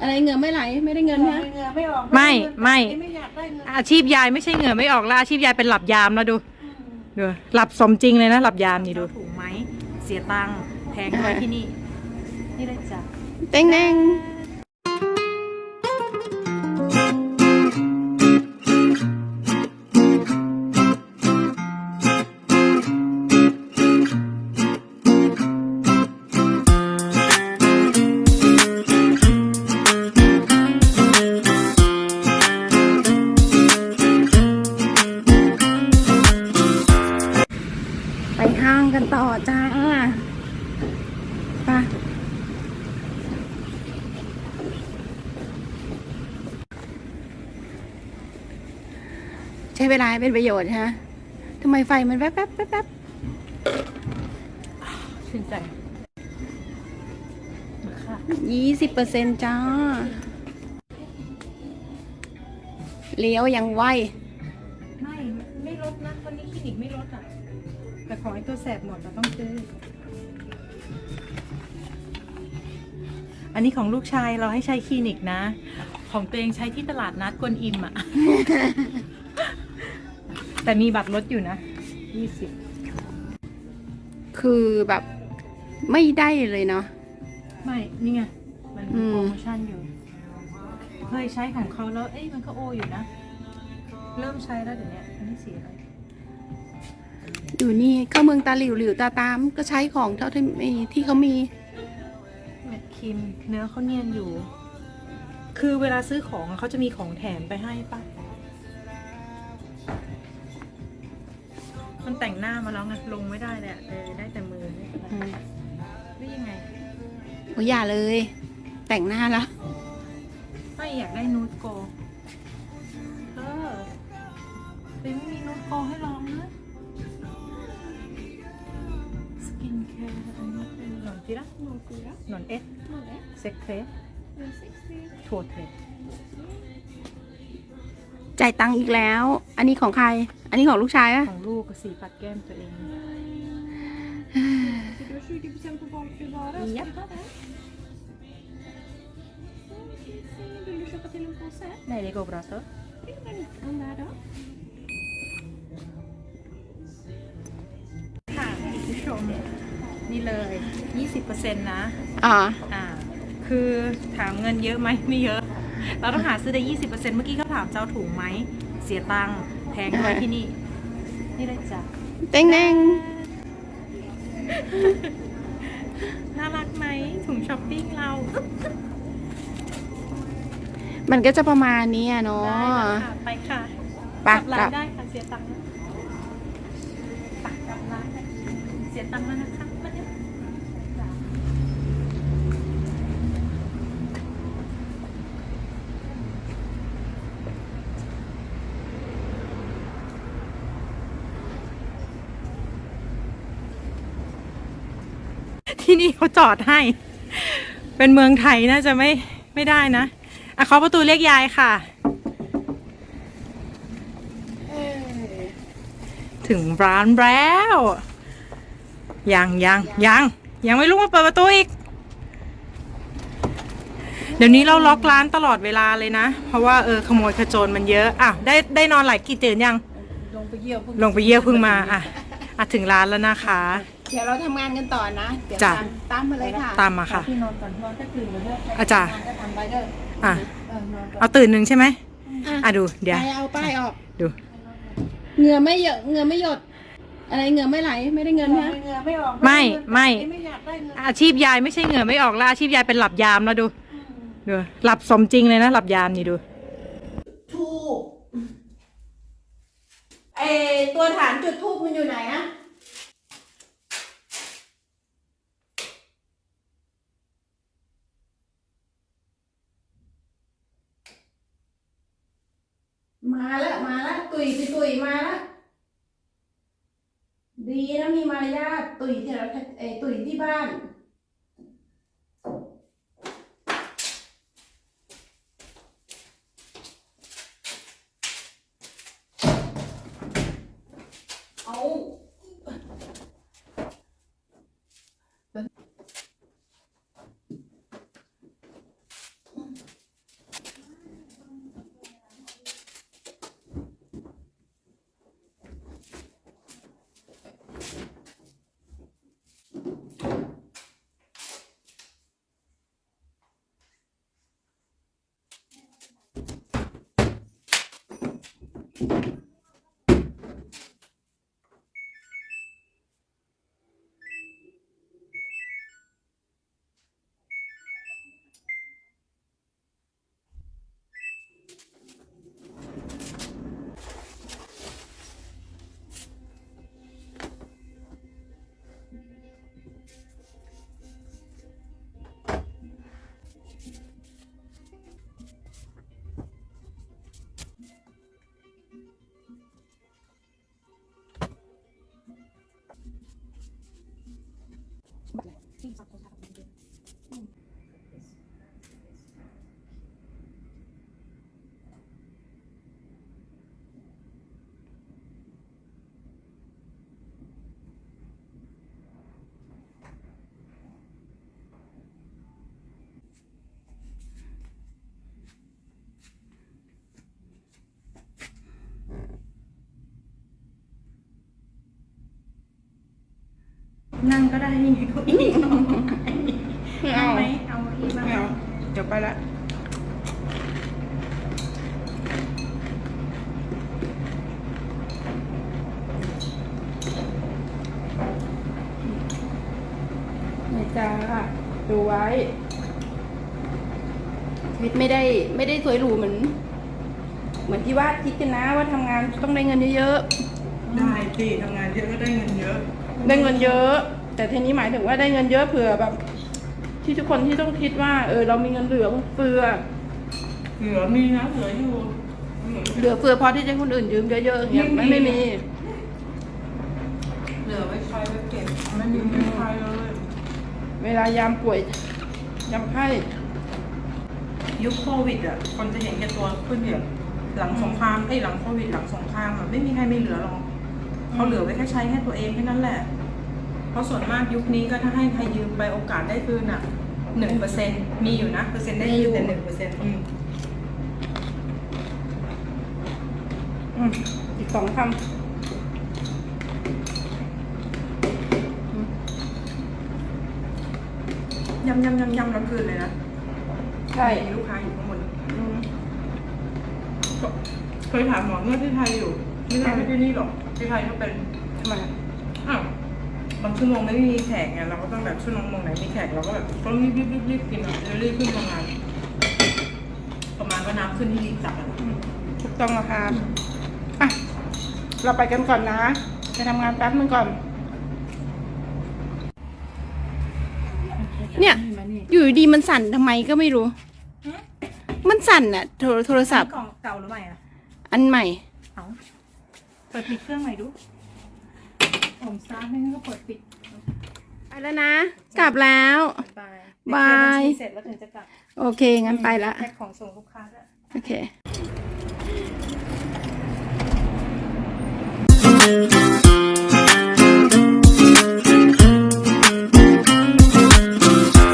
อะไรเหงื่อไม่ไหลไม่ได้เงินนะเหงื่อไม่ออกไม่ไม่ ไม่อยากได้เงินอาชีพยายไม่ใช่เหงื่อไม่ออกแล้วอาชีพยายเป็นหลับยามแล้วดูดูหลับสมจริงเลยนะหลับยามนี่ดูถูกไหมเสียตังค์แพงกว่าที่นี่ นี่เลยจ้ะเต้งเต้ง กันต่อจ้าไปใช้เวลาให้เป็นประโยชน์ฮะทำไมไฟมันแวบแวบแวบแวบชื่นใจยี่สิบเปอร์เซ็นจ้า เลี้ยวยังไวไม่ ไม่ลดนะวันนี้คลินิกไม่ลดอะ แต่ของไอ้ตัวแสบหมดเราต้องซื้อ อันนี้ของลูกชายเราให้ใช้คลินิกนะ ของตัวเองใช้ที่ตลาดนัดกวนอิมอะแต่มีบัตรลดอยู่นะยี่สิบคือแบบไม่ได้เลยเนาะ ไม่ นี่ไง มันอืมีมโปรโมชั่นอยู่ เคยใช้ของเขาแล้ว เอ้ยมันก็โออยู่นะ เริ่มใช้แล้วเดี๋ยวนี้อันนี้สีอะไร อยู่นี่เข้าเมืองตาหลิวหลิวตาตามก็ใช้ของเท่าที่มีที่เขามีเม็ดครีมเนื้อเขาเนียนอยู่ คือเวลาซื้อของอะเขาจะมีของแถมไปให้ปะมันแต่งหน้ามาแล้วไงลงไม่ได้เลยอะเออได้แต่มือไม่เป็นไรหรือยังไงโอ้ยอย่าเลย แต่งหน้าแล้วไม่อยากได้นูดโก กินแคร์อันนี้เป็นหนอนจิระหนอนเอสเซ็กเทรสทัวเทรสจ่ายตังค์อีกแล้ว อันนี้ของใคร อันนี้ของลูกชายอะของลูกกับสีปัดแก้มตัวเอง Japp. Nej, det går bra så. นี่เลย 20%นะอ๋ออ่า คือถามเงินเยอะไหมไม่เยอะ เราต้องหาซื้อได้ 20%เมื่อกี้เขาถามเจ้าถูกไหม เสียตังค์แพงกว่าที่นี่ นี่เลยจ้ะเต้งเต้งน่ารักไหมถุงช้อปปิ้งเรามันก็จะประมาณนี้อะเนาะได้แล้วค่ะไปค่ะไปกลับร้ากลันบได้ค่ะเสียตังค์นะไปกลับร้านได้เสียตังค์แล้วนะคะมาเนี่ยจ้ะ ที่นี่เขาจอดให้ เป็นเมืองไทยน่าจะไม่ไม่ได้นะอะเคาะประตูเรียกยายค่ะ ถึงร้านแล้วยังยังยังยังไม่ลุกมาเปิดประตูอีก เดี๋ยวนี้เราล็อกร้านตลอดเวลาเลยนะ เพราะว่าเออขโมยขโจรมันเยอะอะได้ได้นอนหลายกี่ตื่นยัง ลงไปเยี่ยวพวกลงไปเยี่ยวเพิ่งมาอะอะถึงร้านแล้วนะคะ เดี๋ยวเราทำงานกันต่อนะ เดี๋ยวจ้ะ ตามตามมาเลยค่ะตามมาค่ะที่นอนก่อนนอนก็ตื่นมาเรื่อยอาจารย์ก็ทำไปเด้ออะ เออนอนก่อนเอาตื่นหนึ่งใช่ไหมอะอะดู เดี๋ยว ไปเอาป้ายออก ดู เหงื่อไม่เยอะเหงื่อไม่หยด อะไรเหงื่อไม่ไหลไม่ได้เงินนะเหงื่อไม่ออกไม่ไม่ ไม่อยากได้เงินอาชีพยายไม่ใช่เหงื่อไม่ออกแล้วอาชีพยายเป็นหลับยามแล้วดู ดู หลับสมจริงเลยนะ หลับยามนี่ดู ทูบเอตัวฐานจุดทูบมันอยู่ไหนอะมาแล้วมา แล้วตุยสิตุยมาละดีนะมีมารยาทตุยที่เราเออตุยที่บ้าน นั่งก็ได้นี่ไงเก้าอี้ไม่นั่เอางไหมเอาเก้าอี้บ้างไม่เอาเดี๋ยวไปละนี่จ้าดูไว้ชีวิตไม่ได้ไม่ได้สวยหรูเหมือน เหมือนที่ว่าคิดกันนะว่าทำงานต้องได้เงินเยอะได้สิทำงานเยอะก็ได้เงินเยอะ ๆ ได้เงินเยอะ แต่ทีนี้หมายถึงว่าได้เงินเยอะเผื่อแบบ ที่ทุกคนที่ต้องคิดว่า เออ เรามีเงินเหลือเฟือ เหลือมีนะเหลืออยู่เหลือเหลือเฟือพอที่จะให้คนอื่นยืมเยอะๆอย่างเงี้ยไม่ไม่มีไม่มี เหลือไว้ใช้ไว้เก็บไม่มีไม่ใช้เลยเวลายามป่วยยามไข้ยุคโควิดอะคนจะเห็นแก่ตัวขึ้นเยอะหลังสงครามไอ้ยหลังโควิดหลังสงครามอะไม่มีใครไม่เหลือหรอก เขาเหลือไว้แค่ใช้แค่ตัวเองแค่นั้นแหละ เพราะส่วนมากยุคนี้ก็ถ้าให้ใครยืมไปโอกาสได้คืนอะหนึ่งเปอร์เซ็นมีอยู่นะเปอร์เซ็นต์ได้คืนแต่หนึ่งเปอร์เซ็นต์อืมอีกสองคำยำยำยำยำแล้วคืนเลยนะ ใช่มีลูกค้าอยู่ข้างบนอืมเคยถามหมอนวดที่ไทยอยู่ ไม่ใช่ที่นี่หรอก ที่ไทยก็เป็นทำไมอะอ้าวบางชั่วโมงไม่มีแขกไงเราก็ต้องแบบชั่วโมงไหนมีแขกเราก็แบบต้องรีบรีบรีบรีบกินอะรีบขึ้นประมาณประมาณว่าน้ำขึ้นที่รีบตักอะถูกต้องราคาอะเราไปกันก่อนนะไปทำงานแป๊บนึงก่อน เนี่ย อยู่ดีๆมันสั่นทำไมก็ไม่รู้ มันสั่นอะโทรโทรศัพท์ กล่องเก่าหรือใหม่อะ อันใหม่ เอา เปิดปิดเครื่องใหม่ดูผมสตาร์ทไม่งั้นก็เปิดปิดไปแล้วนะ กลับแล้ว บายบายเดี๋วเคลีร์บัญชีเสร็จแล้วถึงจะกลับโอเค งั้นไปละ แพ็คของส่งลูกค้าด้วย โอเค